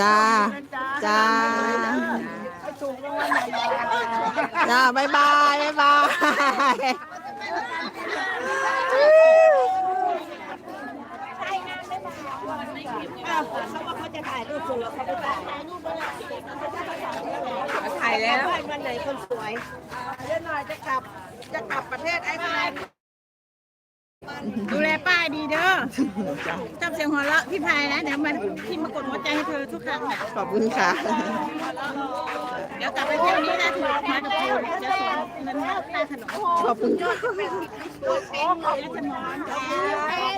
จ้า จ้าจ้าบายบายบายบายเขาว่าเขาจะถ่ายรูปส่งแล้วเขาไม่ถ่ายถ่ายแล้ววันไหนคนสวยเดี๋ยวหน่อยจะกลับ จะกลับประเทศไอ้พายดู แลป้าดีเด้อจำเสียงหัวเราะพี่พายนะเดี๋ยวมันพี่มากดหัวใจให้เธอทุกครั้งขอบคุณค่ะ เดี๋ยวกลับไปเที่ยวนี้นะถือมากับคุณจะส่งเงินใต้ถนนขอบคุณค่ะ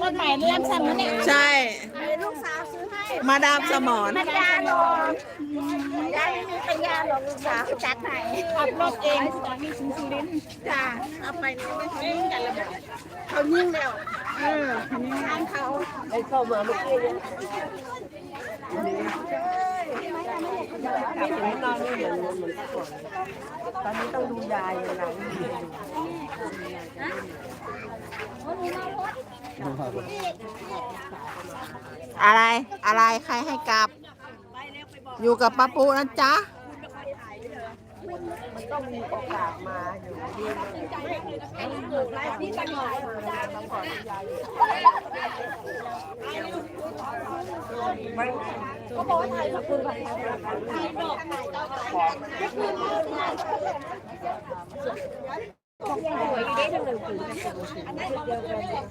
คนใหม่เริ่มสั่นแล้วเนี่ย ใช่ มาดามสมอนปัญญาหรอกยายไม่มีปัญญาหรอกลูกสาวจัดไหนขับรถเองตอนนี้ถึงสุรินทร์จ้าเอาไปนี่ไม่เขายิ่งกันแล้วแบบเขายิ่งแล้วเออนี่งานเขาไอ้เข้ามาเมื่อกี้เนี่ยกลับไปนอนไม่เหมือนเหมือนก่อนตอนนี้ต้องดูยายเลาไม่ได้ดูอะไรอะไรใครให้กลับ อยู่กับป้าปูนะจ๊ะ มันต้องมีโอกาสมาอยู่ที่นี่ตลอดมาก่อนยายก็บอกว่าถ่ายกับคุณไปถ่ายดอกถ่ายดอกถ่ายสวยเก๊จังเลยคืออันนั้นเดียวกัน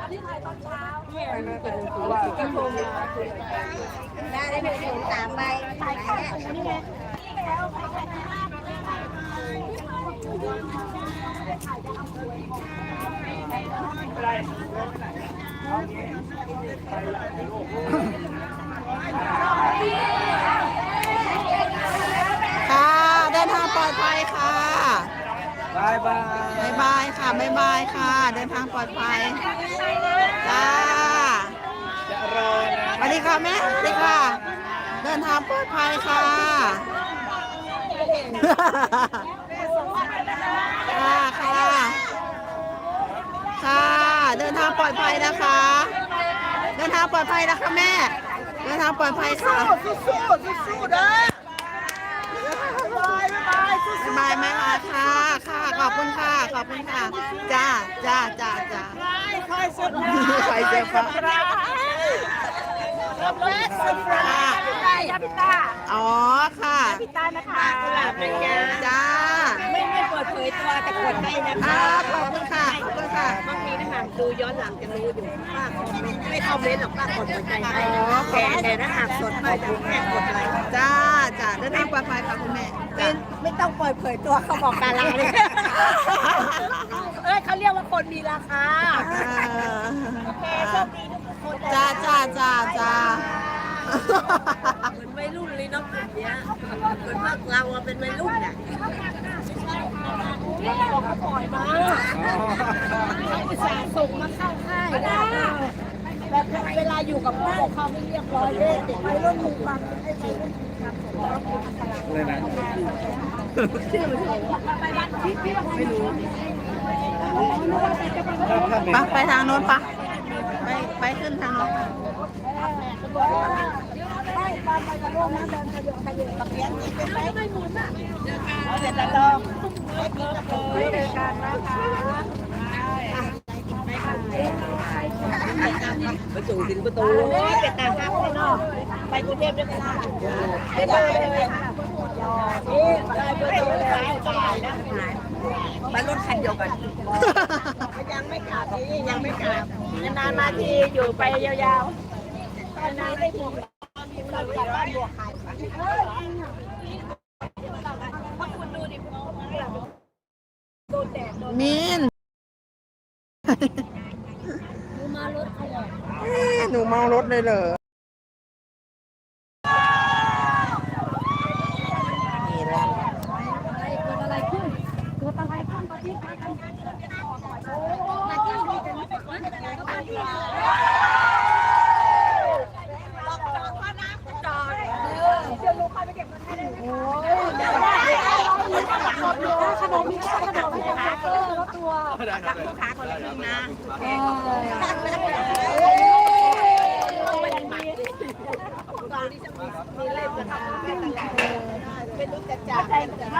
อันนี้ถ่ายตอนเช้าเนี่ยเป็นคือว่าก็โทรมาได้ได้เป็นถึงสามใบถ่ายค่นี่ไง ค่ะ เดินทางปลอดภัยค่ะบายบายบายบายค่ะบายบายค่ะ เดินทางปลอดภัยจ้าจะรอนะสวัสดีค่ะแม่สวัสดีค่ะ เดินทางปลอดภัยค่ะ ค่ะค่ะ ค่ะ เดินทางปลอดภัยนะคะ เดินทางปลอดภัยนะคะแม่ เดินทางปลอดภัยค่ะ สู้สู้สู้เด้อบายบายสู้บายบายไหมคะค่ะค่ะ ขอบคุณค่ะ ขอบคุณค่ะ จ้าจ้าจ้าจ้าคอยสุดคอยเจ็บฟ้ารั บรถสุดฟ้าพี่ตายาพี่ตาอ๋อค่ะพี่ตานะคะกุหลาบเป็นยาจ้าไม่ไม่เปิดเผยตัวแต่กดให้นะอ่าคะขอบคุณค่ะขอบคุณค่ะบางทีนะคะดูย้อนหลังจะรู้อยู่ป้าคอมเมนต์ไม่คอมเมนต์หรอกป้ากดหัวใจให้อ๋อแต่แต่ถ้าหากสดป้าจะแค่กดไลค์จ้าจ้าเดินทางปลอดภัยค่ะคุณแม่ไม่จ้าไม่ต้องเปิดเผยตัวเขาบอกดาราเลยเอ้ยเขาเรียกว่าคนมีราคา เหมือนวัยรุ่นเลยเนาะกลุ่มเนี้ยเหมือนพวกเราอะเป็นวัยรุ่นเนี่ยเขาปล่อยมาเขาอุตส่าห์ส่งมาเข้าค่ายนะแบบเวลาอยู่กับพวกเขาไม่เรียบร้อยเลยเด็กวัยรุ่นมีความให้วัยรุ่นมีความสมีพลังเลยนะชื่อไปบ้านที่พี่ไม่รู้ไปไปทางโน้นปะไปไปขึ้นทางโน้น ไม่ตไปกับลูกนะเดินขยับขยับกับเกียงเป็นไรไม่หมุนอะเดี๋ยวจะลองไม่เจอกันนะคะปตูถึงประตูเป็นตาครับไปนอกไปกรุงเทพได้วยกันไปเลยเลยไปประตูเลยตายนะมารถคันเดียวกันยังไม่กลับยังไม่กลับนานมาทีอยู่ไปยาวๆตอนได้ถูก มีนหนูเมารถเลยเหรอ นี่แหละอะไรขึ้นเกิดอะไรขึ้นตอนที่ไปกัน Okay. Oh.